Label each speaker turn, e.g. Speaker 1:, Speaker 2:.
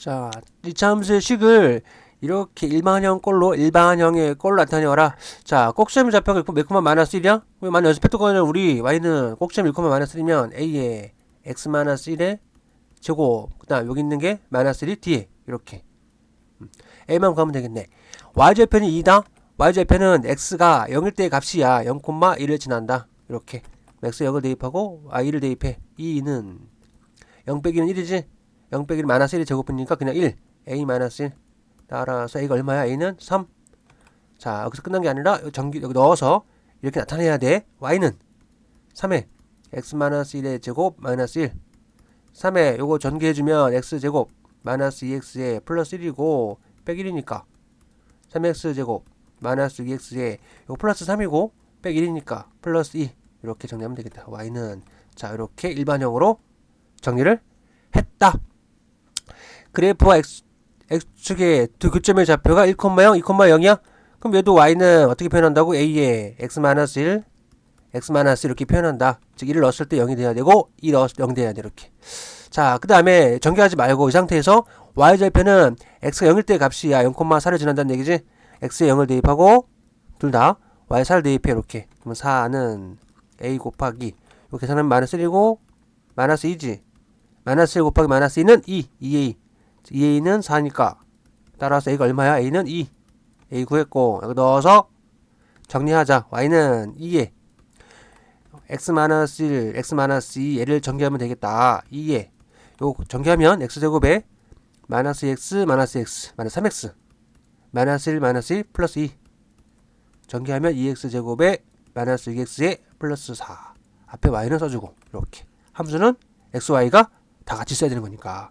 Speaker 1: 자, 이 참수의 식을 이렇게 일반형 꼴로 일반형의 꼴로 나타내어라. 자, 꼭지점의 좌표가 있고 매콤한 마이너스 1이야? 왜 만약 연습했던 우리 y는 꼭지점 1, 마이너스 1이면 a에 x 마이너스 1의 제곱 그다음 여기 있는 게 마이너스 1이 뒤에 이렇게 음, a만 가면 되겠네. y좌표는 2다. y좌표는 x가 0일 때의 값이야. 0,1을 지난다. 이렇게 x 0을 대입하고 y를 대입해. 2는 0 빼기는 1이지. 0 빼기 마이너스 1이 제곱이니까 그냥 1 a 마이너스 1 따라서 a가 얼마야? a는 3 자 여기서 끝난 게 아니라 전기 여기 넣어서 이렇게 나타내야 돼. y는 3에 x 마이너스 1의 제곱 마이너스 1 3에 요거 전개해 주면 x 제곱 마이너스 2x에 플러스 1이고 백 1이니까 3x 제곱 마이너스 2x에 요거 플러스 3이고 백 1이니까 플러스 2 이렇게 정리하면 되겠다. y는 자 이렇게 일반형으로 정리를 했다 그래프와 x, x축의 두 교점의 좌표가 1,0, 2,0이야? 그럼 얘도 y는 어떻게 표현한다고? a에 x-1, x- 이렇게 표현한다. 즉 1을 넣었을 때 0이 돼야 되고 2 넣었을 때 0 돼야 돼 이렇게. 자, 그 다음에 전개하지 말고 이 상태에서 y좌표는 x가 0일 때 값이 야. 0,4를 지난다는 얘기지. x에 0을 대입하고 둘 다 y 4를 대입해 이렇게. 그러면 4는 a 곱하기 요 계산하면 마이너스 1이고 마이너스 2지. 마이너스 1 곱하기 마이너스 2는 2, 2a. 2a는 4니까 따라서 a가 얼마야? a는 2 a 구했고 여기 넣어서 정리하자. Y는 2에. X-1, x-2 얘를 전개하면 되겠다. 2에. 요 전개하면 x제곱에 마이너스 x, 마이너스 x, 마이너스 3x 마이너스 1, 마이너스 1, 플러스 2 전개하면 2x제곱에 마이너스 2x에 플러스 4 앞에 y는 써주고 이렇게. 함수는 x, y가 다 같이 써야 되는 거니까